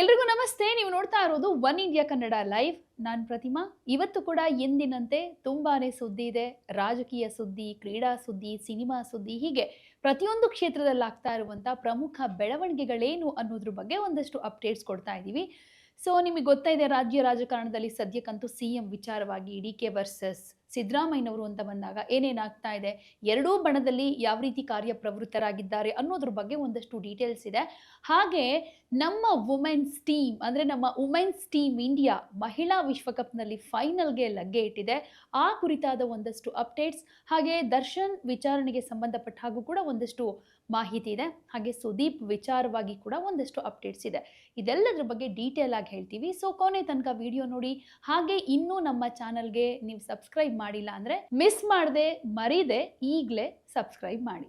ಎಲ್ರಿಗೂ ನಮಸ್ತೆ. ನೀವು ನೋಡ್ತಾ ಇರೋದು ಒನ್ ಇಂಡಿಯಾ ಕನ್ನಡ ಲೈವ್. ನಾನು ಪ್ರತಿಮಾ. ಇವತ್ತು ಕೂಡ ಎಂದಿನಂತೆ ತುಂಬಾನೇ ಸುದ್ದಿ ಇದೆ. ರಾಜಕೀಯ ಸುದ್ದಿ, ಕ್ರೀಡಾ ಸುದ್ದಿ, ಸಿನಿಮಾ ಸುದ್ದಿ, ಹೀಗೆ ಪ್ರತಿಯೊಂದು ಕ್ಷೇತ್ರದಲ್ಲಿ ಆಗ್ತಾ ಇರುವಂಥ ಪ್ರಮುಖ ಬೆಳವಣಿಗೆಗಳೇನು ಅನ್ನೋದ್ರ ಬಗ್ಗೆ ಒಂದಷ್ಟು ಅಪ್ಡೇಟ್ಸ್ ಕೊಡ್ತಾ ಇದ್ದೀವಿ ಸೊ ನಿಮಗೆ ಗೊತ್ತಾ ಇದೆ, ರಾಜ್ಯ ರಾಜಕಾರಣದಲ್ಲಿ ಸದ್ಯಕ್ಕಂತೂ ಸಿ ಎಂ ವಿಚಾರವಾಗಿ ಡಿ ಕೆ ವರ್ಸಸ್ ಸಿದ್ದರಾಮಯ್ಯನವರು ಅಂತ ಬಂದಾಗ ಏನೇನಾಗ್ತಾ ಇದೆ? ಎರಡೂ ಬಣದಲ್ಲಿ ಯಾವ ರೀತಿ ಕಾರ್ಯಪ್ರವೃತ್ತರಾಗಿದ್ದಾರೆ ಅನ್ನೋದ್ರ ಬಗ್ಗೆ ಒಂದಷ್ಟು ಡೀಟೇಲ್ಸ್ ಇದೆ. ಹಾಗೆ ನಮ್ಮ ವುಮೆನ್ಸ್ ಟೀಮ್ ಅಂದರೆ ನಮ್ಮ ವುಮೆನ್ಸ್ ಟೀಮ್ ಇಂಡಿಯಾ ಮಹಿಳಾ ವಿಶ್ವಕಪ್ನಲ್ಲಿ ಫೈನಲ್ಗೆ ಲಗ್ಗೆ ಇಟ್ಟಿದೆ. ಆ ಕುರಿತಾದ ಒಂದಷ್ಟು ಅಪ್ಡೇಟ್ಸ್ ಹಾಗೆ ದರ್ಶನ್ ವಿಚಾರಣೆಗೆ ಸಂಬಂಧಪಟ್ಟ ಹಾಗೂ ಕೂಡ ಒಂದಷ್ಟು ಮಾಹಿತಿ ಇದೆ. ಹಾಗೆ ಸುದೀಪ್ ವಿಚಾರವಾಗಿ ಕೂಡ ಒಂದಷ್ಟು ಅಪ್ಡೇಟ್ಸ್ ಇದೆ. ಇದೆಲ್ಲದರ ಬಗ್ಗೆ ಡೀಟೇಲ್ ಆಗಿ ಹೇಳ್ತೀವಿ. ಸೊ ಕೊನೆ ತನಕ ವಿಡಿಯೋ ನೋಡಿ. ಹಾಗೆ ಇನ್ನೂ ನಮ್ಮ ಚಾನಲ್ಗೆ ನೀವು ಸಬ್ಸ್ಕ್ರೈಬ್ ಮಾಡಿಲ್ಲ ಅಂದರೆ ಮಿಸ್ ಮಾಡದೆ, ಮರೀದೆ, ಈಗಲೇ ಸಬ್ಸ್ಕ್ರೈಬ್ ಮಾಡಿ.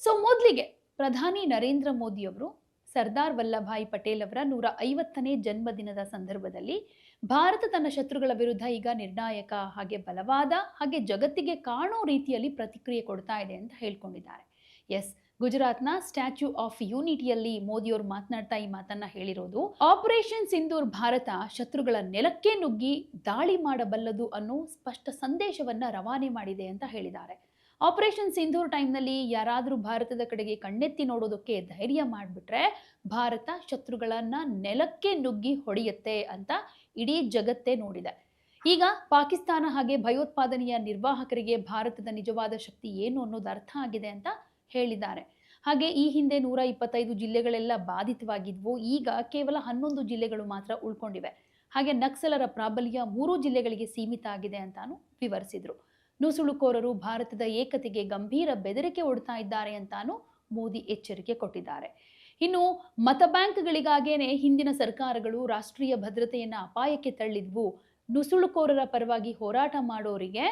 ಸೊ ಮೊದಲಿಗೆ ಪ್ರಧಾನಿ ನರೇಂದ್ರ ಮೋದಿಯವರು ಸರ್ದಾರ್ ವಲ್ಲಭಾಯಿ ಪಟೇಲ್ ಅವರ ನೂರ ಐವತ್ತನೇ ಜನ್ಮದಿನದ ಸಂದರ್ಭದಲ್ಲಿ ಭಾರತ ತನ್ನ ಶತ್ರುಗಳ ವಿರುದ್ಧ ಈಗ ನಿರ್ಣಾಯಕ ಹಾಗೆ ಬಲವಾದ ಹಾಗೆ ಜಗತ್ತಿಗೆ ಕಾಣೋ ರೀತಿಯಲ್ಲಿ ಪ್ರತಿಕ್ರಿಯೆ ಕೊಡ್ತಾ ಇದೆ ಅಂತ ಹೇಳ್ಕೊಂಡಿದ್ದಾರೆ. ಎಸ್ ಗುಜರಾತ್ನ ಸ್ಟ್ಯಾಚ್ಯೂ ಆಫ್ ಯೂನಿಟಿಯಲ್ಲಿ ಮೋದಿಯವರು ಮಾತನಾಡ್ತಾ ಈ ಮಾತನ್ನ ಹೇಳಿರೋದು, ಆಪರೇಷನ್ ಸಿಂಧೂರ್ ಭಾರತ ಶತ್ರುಗಳ ನೆಲಕ್ಕೆ ನುಗ್ಗಿ ದಾಳಿ ಮಾಡಬಲ್ಲದು ಅನ್ನೋ ಸ್ಪಷ್ಟ ಸಂದೇಶವನ್ನ ರವಾನೆ ಮಾಡಿದೆ ಅಂತ ಹೇಳಿದ್ದಾರೆ. ಆಪರೇಷನ್ ಸಿಂಧೂರ್ ಟೈಮ್ನಲ್ಲಿ ಯಾರಾದರೂ ಭಾರತದ ಕಡೆಗೆ ಕಣ್ಣೆತ್ತಿ ನೋಡೋದಕ್ಕೆ ಧೈರ್ಯ ಮಾಡಿಬಿಟ್ರೆ ಭಾರತ ಶತ್ರುಗಳನ್ನ ನೆಲಕ್ಕೆ ನುಗ್ಗಿ ಹೊಡೆಯುತ್ತೆ ಅಂತ ಇಡೀ ಜಗತ್ತೇ ನೋಡಿದೆ. ಈಗ ಪಾಕಿಸ್ತಾನ ಹಾಗೆ ಭಯೋತ್ಪಾದನೆಯ ನಿರ್ವಾಹಕರಿಗೆ ಭಾರತದ ನಿಜವಾದ ಶಕ್ತಿ ಏನು ಅನ್ನೋದು ಅರ್ಥ ಆಗಿದೆ ಅಂತ ಹೇಳಿದ್ದಾರೆ. ಹಾಗೆ ಈ ಹಿಂದೆ ನೂರ ಇಪ್ಪತ್ತೈದು ಜಿಲ್ಲೆಗಳೆಲ್ಲ ಬಾಧಿತವಾಗಿದ್ವು. ಈಗ ಕೇವಲ ಹನ್ನೊಂದು ಜಿಲ್ಲೆಗಳು ಮಾತ್ರ ಉಳ್ಕೊಂಡಿವೆ. ಹಾಗೆ ನಕ್ಸಲರ ಪ್ರಾಬಲ್ಯ ಮೂರು ಜಿಲ್ಲೆಗಳಿಗೆ ಸೀಮಿತ ಆಗಿದೆ ಅಂತಾನು ವಿವರಿಸಿದ್ರು. ನುಸುಳುಕೋರರು ಭಾರತದ ಏಕತೆಗೆ ಗಂಭೀರ ಬೆದರಿಕೆ ಒಡ್ತಾ ಇದ್ದಾರೆ ಅಂತಾನು ಮೋದಿ ಎಚ್ಚರಿಕೆ ಕೊಟ್ಟಿದ್ದಾರೆ. ಇನ್ನು ಮತ ಬ್ಯಾಂಕ್ಗಳಿಗಾಗೇನೆ ಹಿಂದಿನ ಸರ್ಕಾರಗಳು ರಾಷ್ಟ್ರೀಯ ಭದ್ರತೆಯನ್ನು ಅಪಾಯಕ್ಕೆ ತಳ್ಳಿದ್ವು. ನುಸುಳುಕೋರರ ಪರವಾಗಿ ಹೋರಾಟ ಮಾಡೋರಿಗೆ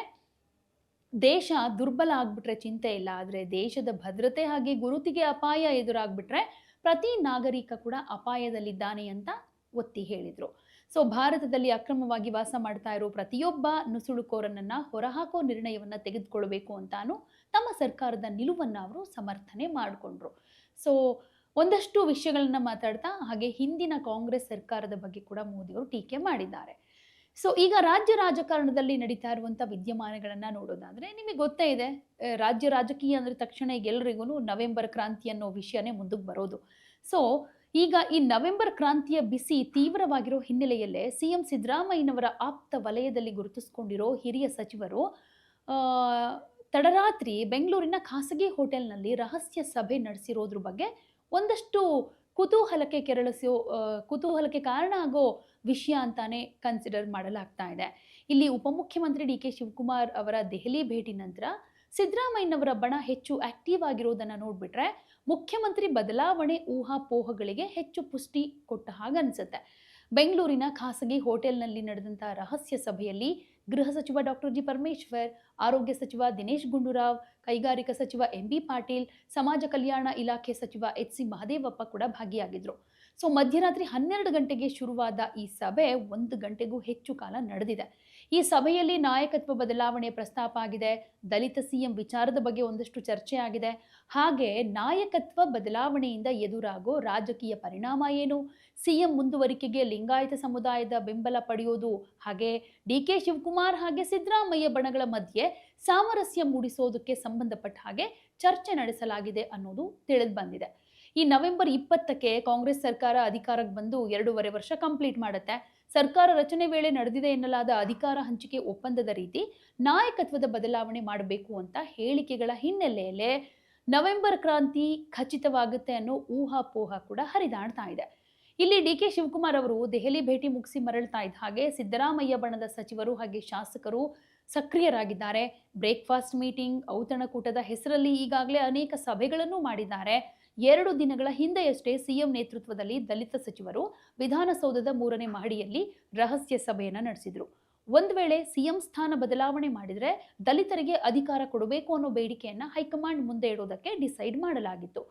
ದೇಶ ದುರ್ಬಲ ಆಗ್ಬಿಟ್ರೆ ಚಿಂತೆ ಇಲ್ಲ, ಆದರೆ ದೇಶದ ಭದ್ರತೆ ಹಾಗೆ ಗುರುತಿಗೆ ಅಪಾಯ ಎದುರಾಗ್ಬಿಟ್ರೆ ಪ್ರತಿ ನಾಗರಿಕ ಕೂಡ ಅಪಾಯದಲ್ಲಿದ್ದಾನೆ ಅಂತ ಒತ್ತಿ ಹೇಳಿದ್ರು. ಸೊ ಭಾರತದಲ್ಲಿ ಅಕ್ರಮವಾಗಿ ವಾಸ ಮಾಡ್ತಾ ಇರೋ ಪ್ರತಿಯೊಬ್ಬ ನುಸುಳುಕೋರನನ್ನ ಹೊರಹಾಕೋ ನಿರ್ಣಯವನ್ನ ತೆಗೆದುಕೊಳ್ಬೇಕು ಅಂತಾನು ತಮ್ಮ ಸರ್ಕಾರದ ನಿಲುವನ್ನ ಅವರು ಸಮರ್ಥನೆ ಮಾಡಿಕೊಂಡ್ರು. ಸೊ ಒಂದಷ್ಟು ವಿಷಯಗಳನ್ನ ಮಾತಾಡ್ತಾ ಹಾಗೆ ಹಿಂದಿನ ಕಾಂಗ್ರೆಸ್ ಸರ್ಕಾರದ ಬಗ್ಗೆ ಕೂಡ ಮೋದಿಯವರು ಟೀಕೆ ಮಾಡಿದ್ದಾರೆ. ಸೊ ಈಗ ರಾಜ್ಯ ರಾಜಕಾರಣದಲ್ಲಿ ನಡೀತಾ ಇರುವಂಥ ವಿದ್ಯಮಾನಗಳನ್ನು ನೋಡೋದಾದರೆ ನಿಮಗೆ ಗೊತ್ತೇ ಇದೆ ರಾಜ್ಯ ರಾಜಕೀಯ ಅಂದ್ರೆ ತಕ್ಷಣ ಈಗ ಎಲ್ರಿಗೂ ನವೆಂಬರ್ ಕ್ರಾಂತಿ ಅನ್ನೋ ವಿಷಯನೇ ಮುಂದಕ್ಕೆ ಬರೋದು. ಸೊ ಈಗ ಈ ನವೆಂಬರ್ ಕ್ರಾಂತಿಯ ಬಿಸಿ ತೀವ್ರವಾಗಿರೋ ಹಿನ್ನೆಲೆಯಲ್ಲೇ ಸಿ ಎಂ ಸಿದ್ದರಾಮಯ್ಯನವರ ಆಪ್ತ ವಲಯದಲ್ಲಿ ಗುರುತಿಸಿಕೊಂಡಿರೋ ಹಿರಿಯ ಸಚಿವರು ತಡರಾತ್ರಿ ಬೆಂಗಳೂರಿನ ಖಾಸಗಿ ಹೋಟೆಲ್ನಲ್ಲಿ ರಹಸ್ಯ ಸಭೆ ನಡೆಸಿರೋದ್ರ ಬಗ್ಗೆ ಒಂದಷ್ಟು ಕುತೂಹಲಕ್ಕೆ ಕೆರಳಿಸೋ ಕುತೂಹಲಕ್ಕೆ ಕಾರಣ ಆಗೋ ವಿಷಯ ಅಂತಾನೆ ಕನ್ಸಿಡರ್ ಮಾಡಲಾಗ್ತಾ ಇದೆ. ಇಲ್ಲಿ ಉಪಮುಖ್ಯಮಂತ್ರಿ ಡಿ ಕೆ ಶಿವಕುಮಾರ್ ಅವರ ದೆಹಲಿ ಭೇಟಿ ನಂತರ ಸಿದ್ದರಾಮಯ್ಯನವರ ಬಣ ಹೆಚ್ಚು ಆಕ್ಟಿವ್ ಆಗಿರೋದನ್ನ ನೋಡ್ಬಿಟ್ರೆ ಮುಖ್ಯಮಂತ್ರಿ ಬದಲಾವಣೆ ಊಹಾಪೋಹಗಳಿಗೆ ಹೆಚ್ಚು ಪುಷ್ಟಿ ಕೊಟ್ಟ ಹಾಗನ್ಸುತ್ತೆ. ಬೆಂಗಳೂರಿನ ಖಾಸಗಿ ಹೋಟೆಲ್ನಲ್ಲಿ ನಡೆದಂಥ ರಹಸ್ಯ ಸಭೆಯಲ್ಲಿ ಗೃಹ ಸಚಿವ ಡಾಕ್ಟರ್ ಜಿ ಪರಮೇಶ್ವರ್, ಆರೋಗ್ಯ ಸಚಿವ ದಿನೇಶ್ ಗುಂಡೂರಾವ್, ಕೈಗಾರಿಕಾ ಸಚಿವ ಎಂ ಬಿ ಪಾಟೀಲ್, ಸಮಾಜ ಕಲ್ಯಾಣ ಇಲಾಖೆ ಸಚಿವ ಎಚ್ ಸಿ ಮಹದೇವಪ್ಪ ಕೂಡ ಭಾಗಿಯಾಗಿದ್ರು. ಸೊ ಮಧ್ಯರಾತ್ರಿ ಹನ್ನೆರಡು ಗಂಟೆಗೆ ಶುರುವಾದ ಈ ಸಭೆ ಒಂದು ಗಂಟೆಗೂ ಹೆಚ್ಚು ಕಾಲ ನಡೆದಿದೆ. ಈ ಸಭೆಯಲ್ಲಿ ನಾಯಕತ್ವ ಬದಲಾವಣೆ ಪ್ರಸ್ತಾಪ ಆಗಿದೆ. ದಲಿತ ಸಿಎಂ ವಿಚಾರದ ಬಗ್ಗೆ ಒಂದಷ್ಟು ಚರ್ಚೆ ಆಗಿದೆ. ಹಾಗೆ ನಾಯಕತ್ವ ಬದಲಾವಣೆಯಿಂದ ಎದುರಾಗೋ ರಾಜಕೀಯ ಪರಿಣಾಮ ಏನು? ಸಿಎಂ ಮುಂದುವರಿಕೆಗೆ ಲಿಂಗಾಯತ ಸಮುದಾಯದ ಬೆಂಬಲ ಪಡೆಯೋದು ಹಾಗೆ ಡಿ ಕೆ ಶಿವಕುಮಾರ್ ಹಾಗೆ ಸಿದ್ದರಾಮಯ್ಯ ಬಣಗಳ ಮಧ್ಯೆ ಸಾಮರಸ್ಯ ಮೂಡಿಸೋದಕ್ಕೆ ಸಂಬಂಧಪಟ್ಟ ಹಾಗೆ ಚರ್ಚೆ ನಡೆಸಲಾಗಿದೆ ಅನ್ನೋದು ತಿಳಿದು ಬಂದಿದೆ. ಈ ನವೆಂಬರ್ ಇಪ್ಪತ್ತಕ್ಕೆ ಕಾಂಗ್ರೆಸ್ ಸರ್ಕಾರ ಅಧಿಕಾರಕ್ಕೆ ಬಂದು ಎರಡೂವರೆ ವರ್ಷ ಕಂಪ್ಲೀಟ್ ಮಾಡುತ್ತೆ. ಸರ್ಕಾರ ರಚನೆ ವೇಳೆ ನಡೆದಿದೆ ಎನ್ನಲಾದ ಅಧಿಕಾರ ಹಂಚಿಕೆ ಒಪ್ಪಂದದ ರೀತಿ ನಾಯಕತ್ವದ ಬದಲಾವಣೆ ಮಾಡಬೇಕು ಅಂತ ಹೇಳಿಕೆಗಳ ಹಿನ್ನೆಲೆಯಲ್ಲಿ ನವೆಂಬರ್ ಕ್ರಾಂತಿ ಖಚಿತವಾಗುತ್ತೆ ಅನ್ನೋ ಊಹಾಪೋಹ ಕೂಡ ಹರಿದಾಡ್ತಾ ಇದೆ. ಇಲ್ಲಿ ಡಿ ಕೆ ಶಿವಕುಮಾರ್ ಅವರು ದೆಹಲಿ ಭೇಟಿ ಮುಗಿಸಿ ಮರಳ್ತಾ ಇದ್ದ ಹಾಗೆ ಸಿದ್ದರಾಮಯ್ಯ ಬಣದ ಸಚಿವರು ಹಾಗೆ ಶಾಸಕರು ಸಕ್ರಿಯರಾಗಿದ್ದಾರೆ. ಬ್ರೇಕ್ಫಾಸ್ಟ್ ಮೀಟಿಂಗ್, ಔತಣಕೂಟದ ಹೆಸರಲ್ಲಿ ಈಗಾಗಲೇ ಅನೇಕ ಸಭೆಗಳನ್ನು ಮಾಡಿದ್ದಾರೆ. ಎರಡು ದಿನಗಳ ಹಿಂದೆಯಷ್ಟೇ ಸಿಎಂ ನೇತೃತ್ವದಲ್ಲಿ ದಲಿತ ಸಚಿವರು ವಿಧಾನಸೌಧದ ಮೂರನೇ ಮಹಡಿಯಲ್ಲಿ ರಹಸ್ಯ ಸಭೆಯನ್ನು ನಡೆಸಿದರು. ಒಂದು ವೇಳೆ ಸಿಎಂ ಸ್ಥಾನ ಬದಲಾವಣೆ ಮಾಡಿದರೆ ದಲಿತರಿಗೆ ಅಧಿಕಾರ ಕೊಡಬೇಕು ಅನ್ನೋ ಬೇಡಿಕೆಯನ್ನು ಹೈಕಮಾಂಡ್ ಮುಂದೆ ಇಡೋದಕ್ಕೆ ಡಿಸೈಡ್ ಮಾಡಲಾಗಿತ್ತು.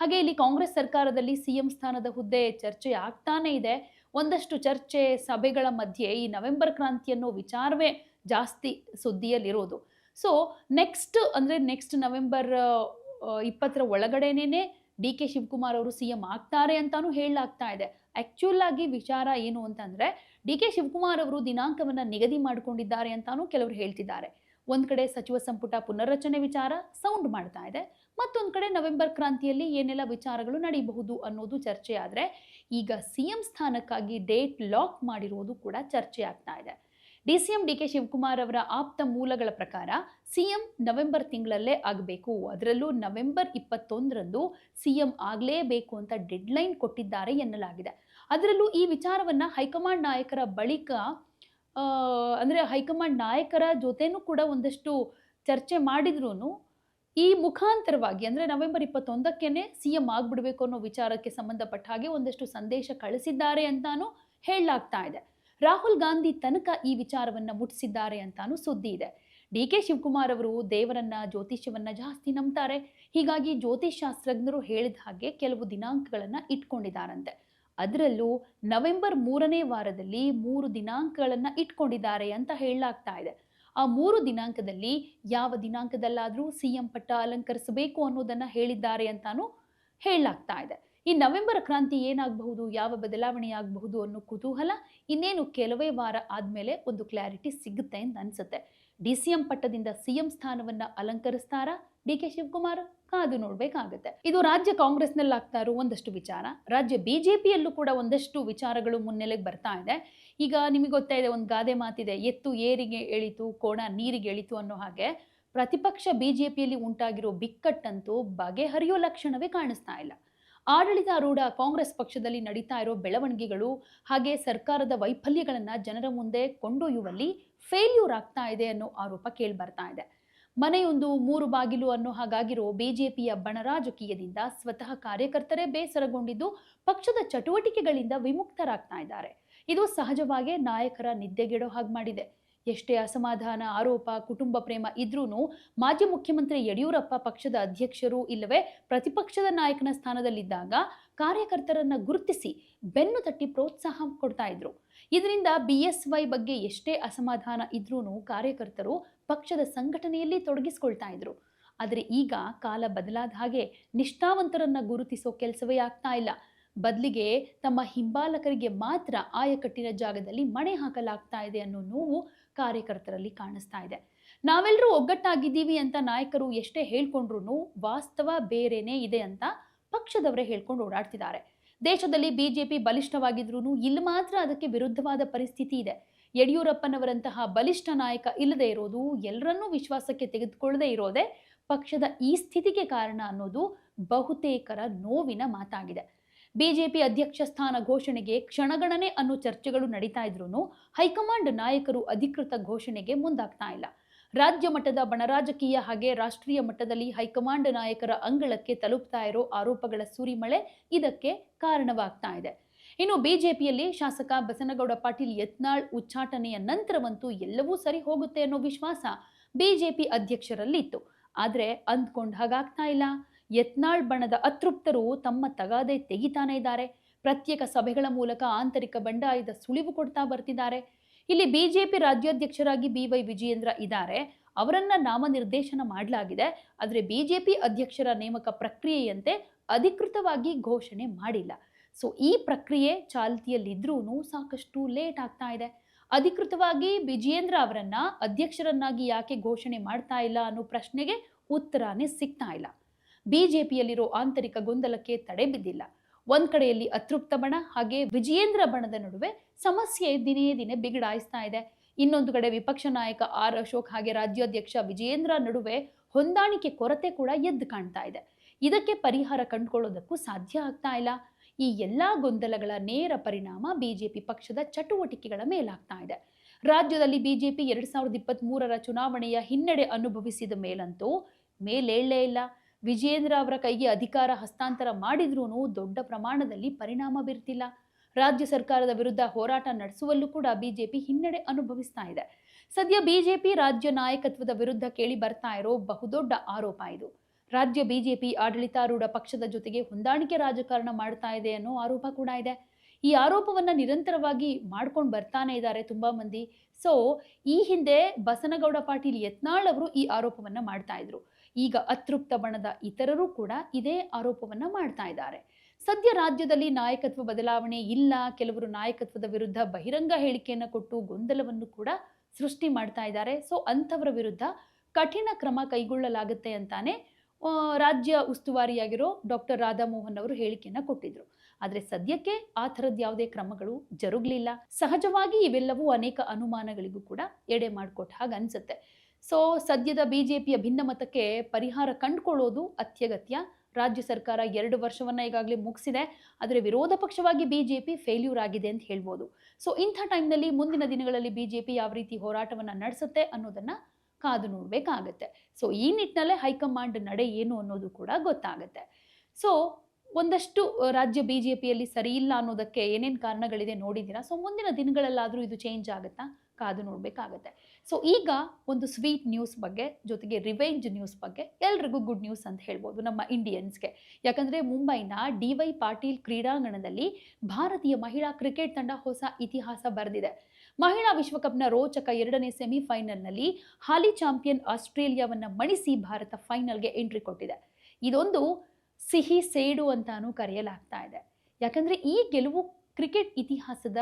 ಹಾಗೆ ಇಲ್ಲಿ ಕಾಂಗ್ರೆಸ್ ಸರ್ಕಾರದಲ್ಲಿ ಸಿಎಂ ಸ್ಥಾನದ ಹುದ್ದೆ ಚರ್ಚೆ ಆಗ್ತಾನೇ ಇದೆ. ಒಂದಷ್ಟು ಚರ್ಚೆ ಸಭೆಗಳ ಮಧ್ಯೆ ಈ ನವೆಂಬರ್ ಕ್ರಾಂತಿ ಅನ್ನೋ ವಿಚಾರವೇ ಜಾಸ್ತಿ ಸುದ್ದಿಯಲ್ಲಿರೋದು. ಸೊ ನೆಕ್ಸ್ಟ್ ಅಂದರೆ ನೆಕ್ಸ್ಟ್ ನವೆಂಬರ್ ಇಪ್ಪತ್ತರ ಒಳಗಡೆನೇ ಡಿ ಕೆ ಶಿವಕುಮಾರ್ ಅವರು ಸಿ ಎಂ ಆಗ್ತಾರೆ ಅಂತಾನು ಹೇಳಲಾಗ್ತಾ ಇದೆ. ಆಕ್ಚುಲ್ ಆಗಿ ವಿಚಾರ ಏನು ಅಂತಂದ್ರೆ, ಡಿ ಕೆ ಶಿವಕುಮಾರ್ ಅವರು ದಿನಾಂಕವನ್ನ ನಿಗದಿ ಮಾಡಿಕೊಂಡಿದ್ದಾರೆ ಅಂತಾನೂ ಕೆಲವರು ಹೇಳ್ತಿದ್ದಾರೆ. ಒಂದ್ ಕಡೆ ಸಚಿವ ಸಂಪುಟ ಪುನರ್ರಚನೆ ವಿಚಾರ ಸೌಂಡ್ ಮಾಡ್ತಾ ಇದೆ. ಮತ್ತೊಂದ್ ಕಡೆ ನವೆಂಬರ್ ಕ್ರಾಂತಿಯಲ್ಲಿ ಏನೆಲ್ಲ ವಿಚಾರಗಳು ನಡೀಬಹುದು ಅನ್ನೋದು ಚರ್ಚೆ ಆದ್ರೆ, ಈಗ ಸಿಎಂ ಸ್ಥಾನಕ್ಕಾಗಿ ಡೇಟ್ ಲಾಕ್ ಮಾಡಿರುವುದು ಕೂಡ ಚರ್ಚೆ ಆಗ್ತಾ ಇದೆ. D C M D K Shivakumar ಅವರ ಆಪ್ತ ಮೂಲಗಳ ಪ್ರಕಾರ ಸಿಎಂ ನವೆಂಬರ್ ತಿಂಗಳಲ್ಲೇ ಆಗಬೇಕು. ಅದರಲ್ಲೂ ನವೆಂಬರ್ ಇಪ್ಪತ್ತೊಂದರಂದು ಸಿಎಂ ಆಗಲೇಬೇಕು ಅಂತ ಡೆಡ್ಲೈನ್ ಕೊಟ್ಟಿದ್ದಾರೆ ಎನ್ನಲಾಗಿದೆ. ಅದರಲ್ಲೂ ಈ ವಿಚಾರವನ್ನ ಹೈಕಮಾಂಡ್ ನಾಯಕರ ಬಳಿಕ ಅಂದರೆ ಹೈಕಮಾಂಡ್ ನಾಯಕರ ಜೊತೆನೂ ಕೂಡ ಒಂದಷ್ಟು ಚರ್ಚೆ ಮಾಡಿದ್ರೂ ಈ ಮುಖಾಂತರವಾಗಿ, ಅಂದರೆ ನವೆಂಬರ್ ಇಪ್ಪತ್ತೊಂದಕ್ಕೇನೆ ಸಿಎಂ ಆಗಿಬಿಡಬೇಕು ಅನ್ನೋ ವಿಚಾರಕ್ಕೆ ಸಂಬಂಧಪಟ್ಟ ಹಾಗೆ ಒಂದಷ್ಟು ಸಂದೇಶ ಕಳಿಸಿದ್ದಾರೆ ಅಂತಾನು ಹೇಳಲಾಗ್ತಾ ಇದೆ. ರಾಹುಲ್ ಗಾಂಧಿ ತನಕ ಈ ವಿಚಾರವನ್ನ ಮುಟ್ಟಿಸಿದ್ದಾರೆ ಅಂತಾನು ಸುದ್ದಿ ಇದೆ. ಡಿ ಕೆ ಶಿವಕುಮಾರ್ ಅವರು ದೇವರನ್ನ, ಜ್ಯೋತಿಷ್ಯವನ್ನ ಜಾಸ್ತಿ ನಂಬ್ತಾರೆ. ಹೀಗಾಗಿ ಜ್ಯೋತಿಷ್ ಶಾಸ್ತ್ರಜ್ಞರು ಹೇಳಿದ ಹಾಗೆ ಕೆಲವು ದಿನಾಂಕಗಳನ್ನ ಇಟ್ಕೊಂಡಿದ್ದಾರಂತೆ. ಅದರಲ್ಲೂ ನವೆಂಬರ್ ಮೂರನೇ ವಾರದಲ್ಲಿ ಮೂರು ದಿನಾಂಕಗಳನ್ನ ಇಟ್ಕೊಂಡಿದ್ದಾರೆ ಅಂತ ಹೇಳಲಾಗ್ತಾ ಇದೆ. ಆ ಮೂರು ದಿನಾಂಕದಲ್ಲಿ ಯಾವ ದಿನಾಂಕದಲ್ಲಾದರೂ ಸಿಎಂ ಪಟ್ಟ ಅಲಂಕರಿಸಬೇಕು ಅನ್ನೋದನ್ನ ಹೇಳಿದ್ದಾರೆ ಅಂತಾನು ಹೇಳಲಾಗ್ತಾ ಇದೆ. ಈ ನವೆಂಬರ್ ಕ್ರಾಂತಿ ಏನಾಗಬಹುದು, ಯಾವ ಬದಲಾವಣೆ ಆಗಬಹುದು ಅನ್ನೋ ಕುತೂಹಲ ಇನ್ನೇನು ಕೆಲವೇ ವಾರ ಆದಮೇಲೆ ಒಂದು ಕ್ಲಾರಿಟಿ ಸಿಗುತ್ತೆ ಅಂತ ಅನ್ಸುತ್ತೆ. ಡಿ ಸಿ ಎಂ ಪಟ್ಟದಿಂದ ಸಿಎಂ ಸ್ಥಾನವನ್ನ ಅಲಂಕರಿಸ್ತಾರಾ? D K Shivakumar? ಕಾದು ನೋಡ್ಬೇಕಾಗತ್ತೆ. ಇದು ರಾಜ್ಯ ಕಾಂಗ್ರೆಸ್ನಲ್ಲಿ ಆಗ್ತಾ ಇರೋ ಒಂದಷ್ಟು ವಿಚಾರ. ರಾಜ್ಯ ಬಿಜೆಪಿಯಲ್ಲೂ ಕೂಡ ಒಂದಷ್ಟು ವಿಚಾರಗಳು ಮುನ್ನೆಲೆಗೆ ಬರ್ತಾ ಇದೆ. ಈಗ ನಿಮಗೆ ಗೊತ್ತಾ ಇದೆ, ಒಂದು ಗಾದೆ ಮಾತಿದೆ, ಎತ್ತು ಏರಿಗೆ ಎಳಿತು, ಕೋಣ ನೀರಿಗೆ ಎಳಿತು ಅನ್ನೋ ಹಾಗೆ. ಪ್ರತಿಪಕ್ಷ ಬಿಜೆಪಿಯಲ್ಲಿ ಉಂಟಾಗಿರೋ ಬಿಕ್ಕಟ್ಟಂತೂ ಬಗೆಹರಿಯೋ ಲಕ್ಷಣವೇ ಕಾಣಿಸ್ತಾ ಇಲ್ಲ. ಆಡಳಿತಾರೂಢ ಕಾಂಗ್ರೆಸ್ ಪಕ್ಷದಲ್ಲಿ ನಡೀತಾ ಇರೋ ಬೆಳವಣಿಗೆಗಳು ಹಾಗೆ ಸರ್ಕಾರದ ವೈಫಲ್ಯಗಳನ್ನು ಜನರ ಮುಂದೆ ಕೊಂಡೊಯ್ಯುವಲ್ಲಿ ಫೇಲ್ಯೂರ್ ಆಗ್ತಾ ಇದೆ ಅನ್ನೋ ಆರೋಪ ಕೇಳಿಬರ್ತಾ ಇದೆ. ಮನೆಯೊಂದು ಮೂರು ಬಾಗಿಲು ಅನ್ನೋ ಹಾಗಾಗಿರೋ ಬಿಜೆಪಿಯ ಬಣ ರಾಜಕೀಯದಿಂದ ಸ್ವತಃ ಕಾರ್ಯಕರ್ತರೇ ಬೇಸರಗೊಂಡಿದ್ದು ಪಕ್ಷದ ಚಟುವಟಿಕೆಗಳಿಂದ ವಿಮುಕ್ತರಾಗ್ತಾ ಇದ್ದಾರೆ. ಇದು ಸಹಜವಾಗಿ ನಾಯಕರ ನಿದ್ದೆಗೆಡೋ ಹಾಗೆ ಮಾಡಿದೆ. ಎಷ್ಟೇ ಅಸಮಾಧಾನ, ಆರೋಪ, ಕುಟುಂಬ ಪ್ರೇಮ ಇದ್ರೂ ಮಾಜಿ ಮುಖ್ಯಮಂತ್ರಿ ಯಡಿಯೂರಪ್ಪ ಪಕ್ಷದ ಅಧ್ಯಕ್ಷರು ಇಲ್ಲವೇ ಪ್ರತಿಪಕ್ಷದ ನಾಯಕನ ಸ್ಥಾನದಲ್ಲಿದ್ದಾಗ ಕಾರ್ಯಕರ್ತರನ್ನ ಗುರುತಿಸಿ ಬೆನ್ನು ತಟ್ಟಿ ಪ್ರೋತ್ಸಾಹ ಕೊಡ್ತಾ ಇದ್ರು. ಇದರಿಂದ ಬಿಎಸ್ವೈ ಬಗ್ಗೆ ಎಷ್ಟೇ ಅಸಮಾಧಾನ ಇದ್ರೂ ಕಾರ್ಯಕರ್ತರು ಪಕ್ಷದ ಸಂಘಟನೆಯಲ್ಲಿ ತೊಡಗಿಸಿಕೊಳ್ತಾ ಇದ್ರು. ಆದರೆ ಈಗ ಕಾಲ ಬದಲಾದ ಹಾಗೆ ನಿಷ್ಠಾವಂತರನ್ನ ಗುರುತಿಸೋ ಕೆಲಸವೇ ಆಗ್ತಾ ಇಲ್ಲ. ಬದಲಿಗೆ ತಮ್ಮ ಹಿಂಬಾಲಕರಿಗೆ ಮಾತ್ರ ಆಯಕಟ್ಟಿನ ಜಾಗದಲ್ಲಿ ಮಣೆ ಹಾಕಲಾಗ್ತಾ ಇದೆ ಅನ್ನೋ ನೋವು ಕಾರ್ಯಕರ್ತರಲ್ಲಿ ಕಾಣಿಸ್ತಾ ಇದೆ. ನಾವೆಲ್ಲರೂ ಒಗ್ಗಟ್ಟಾಗಿದ್ದೀವಿ ಅಂತ ನಾಯಕರು ಎಷ್ಟೇ ಹೇಳ್ಕೊಂಡ್ರು ವಾಸ್ತವ ಬೇರೆನೇ ಇದೆ ಅಂತ ಪಕ್ಷದವರೇ ಹೇಳ್ಕೊಂಡು ಓಡಾಡ್ತಿದ್ದಾರೆ. ದೇಶದಲ್ಲಿ ಬಿಜೆಪಿ ಬಲಿಷ್ಠವಾಗಿದ್ರೂ ಇಲ್ಲಿ ಮಾತ್ರ ಅದಕ್ಕೆ ವಿರುದ್ಧವಾದ ಪರಿಸ್ಥಿತಿ ಇದೆ. ಯಡಿಯೂರಪ್ಪನವರಂತಹ ಬಲಿಷ್ಠ ನಾಯಕ ಇಲ್ಲದೆ ಇರೋದು ಎಲ್ಲರನ್ನೂ ವಿಶ್ವಾಸಕ್ಕೆ ತೆಗೆದುಕೊಳ್ಳದೆ ಇರೋದೇ ಪಕ್ಷದ ಈ ಸ್ಥಿತಿಗೆ ಕಾರಣ ಅನ್ನೋದು ಬಹುತೇಕರ ನೋವಿನ ಮಾತಾಗಿದೆ. ಬಿಜೆಪಿ ಅಧ್ಯಕ್ಷ ಸ್ಥಾನ ಘೋಷಣೆಗೆ ಕ್ಷಣಗಣನೆ ಅನ್ನೋ ಚರ್ಚೆಗಳು ನಡೀತಾ ಇದ್ರೂ ಹೈಕಮಾಂಡ್ ನಾಯಕರು ಅಧಿಕೃತ ಘೋಷಣೆಗೆ ಮುಂದಾಗ್ತಾ ಇಲ್ಲ. ರಾಜ್ಯ ಮಟ್ಟದ ಬಣರಾಜಕೀಯ ಹಾಗೆ ರಾಷ್ಟ್ರೀಯ ಮಟ್ಟದಲ್ಲಿ ಹೈಕಮಾಂಡ್ ನಾಯಕರ ಅಂಗಳಕ್ಕೆ ತಲುಪ್ತಾ ಇರೋ ಆರೋಪಗಳ ಸುರಿಮಳೆ ಇದಕ್ಕೆ ಕಾರಣವಾಗ್ತಾ ಇದೆ. ಇನ್ನು ಬಿಜೆಪಿಯಲ್ಲಿ ಶಾಸಕ ಬಸನಗೌಡ ಪಾಟೀಲ್ ಯತ್ನಾಳ್ ಉಚ್ಚಾಟನೆಯ ನಂತರವಂತೂ ಎಲ್ಲವೂ ಸರಿ ಹೋಗುತ್ತೆ ಅನ್ನೋ ವಿಶ್ವಾಸ ಬಿಜೆಪಿ ಅಧ್ಯಕ್ಷರಲ್ಲಿತ್ತು. ಆದ್ರೆ ಅಂದ್ಕೊಂಡ್ ಹಾಗಾಗ್ತಾ ಇಲ್ಲ. ಯತ್ನಾಳ್ ಬಣದ ಅತೃಪ್ತರು ತಮ್ಮ ತಗಾದೆ ತೆಗಿತಾನೇ ಇದ್ದಾರೆ. ಪ್ರತ್ಯೇಕ ಸಭೆಗಳ ಮೂಲಕ ಆಂತರಿಕ ಬಂಡಾಯದ ಸುಳಿವು ಕೊಡ್ತಾ ಬರ್ತಿದ್ದಾರೆ. ಇಲ್ಲಿ ಬಿಜೆಪಿ ರಾಜ್ಯಾಧ್ಯಕ್ಷರಾಗಿ ಬಿ ವೈ ವಿಜಯೇಂದ್ರ ಇದ್ದಾರೆ. ಅವರನ್ನ ನಾಮನಿರ್ದೇಶನ ಮಾಡಲಾಗಿದೆ. ಆದರೆ ಬಿಜೆಪಿ ಅಧ್ಯಕ್ಷರ ನೇಮಕ ಪ್ರಕ್ರಿಯೆಯಂತೆ ಅಧಿಕೃತವಾಗಿ ಘೋಷಣೆ ಮಾಡಿಲ್ಲ. ಸೊ, ಈ ಪ್ರಕ್ರಿಯೆ ಚಾಲ್ತಿಯಲ್ಲಿದ್ರೂ ಸಾಕಷ್ಟು ಲೇಟ್ ಆಗ್ತಾ ಇದೆ. ಅಧಿಕೃತವಾಗಿ ವಿಜಯೇಂದ್ರ ಅವರನ್ನ ಅಧ್ಯಕ್ಷರನ್ನಾಗಿ ಯಾಕೆ ಘೋಷಣೆ ಮಾಡ್ತಾ ಇಲ್ಲ ಅನ್ನೋ ಪ್ರಶ್ನೆಗೆ ಉತ್ತರನೇ ಸಿಗ್ತಾ ಇಲ್ಲ. ಬಿಜೆಪಿಯಲ್ಲಿರೋ ಆಂತರಿಕ ಗೊಂದಲಕ್ಕೆ ತಡೆ ಬಿದ್ದಿಲ್ಲ. ಒಂದ್ ಕಡೆಯಲ್ಲಿ ಅತೃಪ್ತ ಬಣ ಹಾಗೆ ವಿಜಯೇಂದ್ರ ಬಣದ ನಡುವೆ ಸಮಸ್ಯೆ ದಿನೇ ದಿನೇ ಬಿಗಡಾಯಿಸ್ತಾ ಇದೆ. ಇನ್ನೊಂದು ಕಡೆ ವಿಪಕ್ಷ ನಾಯಕ ಆರ್ ಅಶೋಕ್ ಹಾಗೆ ರಾಜ್ಯಾಧ್ಯಕ್ಷ ವಿಜಯೇಂದ್ರ ನಡುವೆ ಹೊಂದಾಣಿಕೆ ಕೊರತೆ ಕೂಡ ಎದ್ದು ಕಾಣ್ತಾ ಇದೆ. ಇದಕ್ಕೆ ಪರಿಹಾರ ಕಂಡುಕೊಳ್ಳೋದಕ್ಕೂ ಸಾಧ್ಯ ಆಗ್ತಾ ಇಲ್ಲ. ಈ ಎಲ್ಲಾ ಗೊಂದಲಗಳ ನೇರ ಪರಿಣಾಮ ಬಿಜೆಪಿ ಪಕ್ಷದ ಚಟುವಟಿಕೆಗಳ ಮೇಲಾಗ್ತಾ ಇದೆ. ರಾಜ್ಯದಲ್ಲಿ ಬಿಜೆಪಿ ಎರಡ್ ಸಾವಿರದ ಇಪ್ಪತ್ತ್ ಚುನಾವಣೆಯ ಹಿನ್ನಡೆ ಅನುಭವಿಸಿದ ಮೇಲಂತೂ ಮೇಲೇಳಲೇ ಇಲ್ಲ. ವಿಜಯೇಂದ್ರ ಅವರ ಕೈಗೆ ಅಧಿಕಾರ ಹಸ್ತಾಂತರ ಮಾಡಿದ್ರೂ ದೊಡ್ಡ ಪ್ರಮಾಣದಲ್ಲಿ ಪರಿಣಾಮ ಬೀರ್ತಿಲ್ಲ. ರಾಜ್ಯ ಸರ್ಕಾರದ ವಿರುದ್ಧ ಹೋರಾಟ ನಡೆಸುವಲ್ಲೂ ಕೂಡ ಬಿಜೆಪಿ ಹಿನ್ನಡೆ ಅನುಭವಿಸ್ತಾ ಇದೆ. ಸದ್ಯ ಬಿಜೆಪಿ ರಾಜ್ಯ ನಾಯಕತ್ವದ ವಿರುದ್ಧ ಕೇಳಿ ಬರ್ತಾ ಇರೋ ಬಹುದೊಡ್ಡ ಆರೋಪ ಇದು. ರಾಜ್ಯ ಬಿಜೆಪಿ ಆಡಳಿತಾರೂಢ ಪಕ್ಷದ ಜೊತೆಗೆ ಹೊಂದಾಣಿಕೆ ರಾಜಕಾರಣ ಮಾಡ್ತಾ ಇದೆ ಅನ್ನೋ ಆರೋಪ ಕೂಡ ಇದೆ. ಈ ಆರೋಪವನ್ನ ನಿರಂತರವಾಗಿ ಮಾಡ್ಕೊಂಡು ಬರ್ತಾನೆ ಇದ್ದಾರೆ ತುಂಬಾ ಮಂದಿ. ಸೊ ಈ ಹಿಂದೆ ಬಸನಗೌಡ ಪಾಟೀಲ್ ಯತ್ನಾಳ್ ಅವರು ಈ ಆರೋಪವನ್ನ ಮಾಡ್ತಾ ಇದ್ರು. ಈಗ ಅತೃಪ್ತ ಬಣದ ಇತರರು ಕೂಡ ಇದೇ ಆರೋಪವನ್ನ ಮಾಡ್ತಾ ಇದ್ದಾರೆ. ಸದ್ಯ ರಾಜ್ಯದಲ್ಲಿ ನಾಯಕತ್ವ ಬದಲಾವಣೆ ಇಲ್ಲ, ಕೆಲವರು ನಾಯಕತ್ವದ ವಿರುದ್ಧ ಬಹಿರಂಗ ಹೇಳಿಕೆಯನ್ನು ಕೊಟ್ಟು ಗೊಂದಲವನ್ನು ಕೂಡ ಸೃಷ್ಟಿ ಮಾಡ್ತಾ ಇದ್ದಾರೆ. ಸೊ, ಅಂಥವರ ವಿರುದ್ಧ ಕಠಿಣ ಕ್ರಮ ಕೈಗೊಳ್ಳಲಾಗುತ್ತೆ ಅಂತಾನೆ ರಾಜ್ಯ ಉಸ್ತುವಾರಿಯಾಗಿರೋ ಡಾಕ್ಟರ್ ರಾಧಾಮೋಹನ್ ಅವರು ಹೇಳಿಕೆಯನ್ನ ಕೊಟ್ಟಿದ್ರು. ಆದರೆ ಸದ್ಯಕ್ಕೆ ಆ ಥರದ ಯಾವುದೇ ಕ್ರಮಗಳು ಜರುಗಲಿಲ್ಲ. ಸಹಜವಾಗಿ ಇವೆಲ್ಲವೂ ಅನೇಕ ಅನುಮಾನಗಳಿಗೂ ಕೂಡ ಎಡೆ ಮಾಡಿಕೊಟ್ಟ ಹಾಗೆ ಅನ್ಸುತ್ತೆ. ಸೊ ಸದ್ಯದ ಬಿಜೆಪಿಯ ಭಿನ್ನಮತಕ್ಕೆ ಪರಿಹಾರ ಕಂಡುಕೊಳ್ಳೋದು ಅತ್ಯಗತ್ಯ. ರಾಜ್ಯ ಸರ್ಕಾರ ಎರಡು ವರ್ಷವನ್ನು ಈಗಾಗಲೇ ಮುಗಿಸಿದೆ. ಆದರೆ ವಿರೋಧ ಪಕ್ಷವಾಗಿ ಬಿಜೆಪಿ ಫೇಲ್ಯೂರ್ ಆಗಿದೆ ಅಂತ ಹೇಳ್ಬೋದು. ಸೊ ಇಂಥ ಟೈಮ್ನಲ್ಲಿ ಮುಂದಿನ ದಿನಗಳಲ್ಲಿ ಬಿಜೆಪಿ ಯಾವ ರೀತಿ ಹೋರಾಟವನ್ನು ನಡೆಸುತ್ತೆ ಅನ್ನೋದನ್ನು ಕಾದು ನೋಡಬೇಕಾಗತ್ತೆ. ಸೊ ಈ ನಿಟ್ಟಿನಲ್ಲೇ ಹೈಕಮಾಂಡ್ ನಡೆ ಏನು ಅನ್ನೋದು ಕೂಡ ಗೊತ್ತಾಗುತ್ತೆ. ಸೊ ಒಂದಷ್ಟು ರಾಜ್ಯ ಬಿ ಜೆ ಪಿಯಲ್ಲಿ ಸರಿ ಇಲ್ಲ ಅನ್ನೋದಕ್ಕೆ ಏನೇನು ಕಾರಣಗಳಿದೆ ನೋಡಿದ್ದೀರಾ? ಸೊ ಮುಂದಿನ ದಿನಗಳಲ್ಲಾದರೂ ಇದು ಚೇಂಜ್ ಆಗುತ್ತಾ? ಕಾದು ನೋಡಬೇಕಾಗತ್ತೆ. ಸೊ ಈಗ ಒಂದು ಸ್ವೀಟ್ ನ್ಯೂಸ್ ಬಗ್ಗೆ ಜೊತೆಗೆ ರಿವೆಂಜ್ ನ್ಯೂಸ್ ಬಗ್ಗೆ ಎಲ್ರಿಗೂ ಗುಡ್ ನ್ಯೂಸ್ ಅಂತ ಹೇಳ್ಬೋದು ನಮ್ಮ ಇಂಡಿಯನ್ಸ್ಗೆ ಯಾಕಂದರೆ ಮುಂಬೈನ ಡಿ ವೈ ಪಾಟೀಲ್ ಕ್ರೀಡಾಂಗಣದಲ್ಲಿ ಭಾರತೀಯ ಮಹಿಳಾ ಕ್ರಿಕೆಟ್ ತಂಡ ಹೊಸ ಇತಿಹಾಸ ಬರೆದಿದೆ. ಮಹಿಳಾ ವಿಶ್ವಕಪ್ನ ರೋಚಕ ಎರಡನೇ ಸೆಮಿಫೈನಲ್ನಲ್ಲಿ ಹಾಲಿ ಚಾಂಪಿಯನ್ ಆಸ್ಟ್ರೇಲಿಯಾವನ್ನು ಮಣಿಸಿ ಭಾರತ ಫೈನಲ್ಗೆ ಎಂಟ್ರಿ ಕೊಟ್ಟಿದೆ. ಇದೊಂದು ಸಿಹಿ ಸೇಡು ಅಂತಾನೂ ಕರೆಯಲಾಗ್ತಾ ಇದೆ. ಯಾಕಂದರೆ ಈ ಗೆಲುವು ಕ್ರಿಕೆಟ್ ಇತಿಹಾಸದ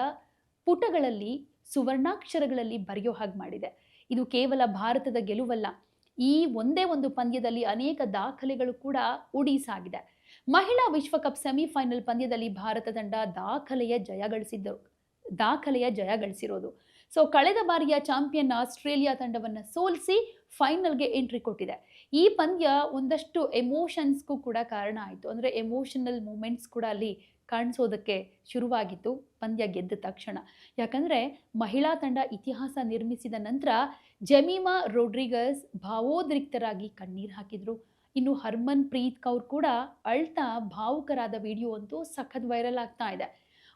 ಪುಟಗಳಲ್ಲಿ ಸುವರ್ಣಾಕ್ಷರಗಳಲ್ಲಿ ಬರೆಯೋ ಹಾಗೆ ಮಾಡಿದೆ. ಇದು ಕೇವಲ ಭಾರತದ ಗೆಲುವಲ್ಲ, ಈ ಒಂದೇ ಒಂದು ಪಂದ್ಯದಲ್ಲಿ ಅನೇಕ ದಾಖಲೆಗಳು ಕೂಡ ಉಡಿಸಾಗಿದೆ. ಮಹಿಳಾ ವಿಶ್ವಕಪ್ ಸೆಮಿಫೈನಲ್ ಪಂದ್ಯದಲ್ಲಿ ಭಾರತ ತಂಡ ದಾಖಲೆಯ ಜಯ ಗಳಿಸಿದ್ದರು ದಾಖಲೆಯ ಜಯ ಗಳಿಸಿರೋದು. ಸೊ ಕಳೆದ ಬಾರಿಯ ಚಾಂಪಿಯನ್ ಆಸ್ಟ್ರೇಲಿಯಾ ತಂಡವನ್ನು ಸೋಲಿಸಿ ಫೈನಲ್ಗೆ ಎಂಟ್ರಿ ಕೊಟ್ಟಿದೆ. ಈ ಪಂದ್ಯ ಒಂದಷ್ಟು ಎಮೋಷನ್ಸ್ಗೂ ಕೂಡ ಕಾರಣ ಆಯಿತು. ಅಂದರೆ ಎಮೋಷನಲ್ ಮೂಮೆಂಟ್ಸ್ ಕೂಡ ಅಲ್ಲಿ ಕಾಣಿಸೋದಕ್ಕೆ ಶುರುವಾಗಿತ್ತು. ಪಂದ್ಯ ಗೆದ್ದ ತಕ್ಷಣ. ಯಾಕಂದರೆ ಮಹಿಳಾ ತಂಡ ಇತಿಹಾಸ ನಿರ್ಮಿಸಿದ ನಂತರ ಜಮೀಮಾ ರೋಡ್ರಿಗಸ್ ಭಾವೋದ್ರಿಕ್ತರಾಗಿ ಕಣ್ಣೀರು ಹಾಕಿದರು. ಇನ್ನು ಹರ್ಮನ್ ಪ್ರೀತ್ ಕೌರ್ ಕೂಡ ಅಳ್ತಾ ಭಾವುಕರಾದ ವಿಡಿಯೋ ಅಂತೂ ಸಖತ್ ವೈರಲ್ ಆಗ್ತಾ ಇದೆ.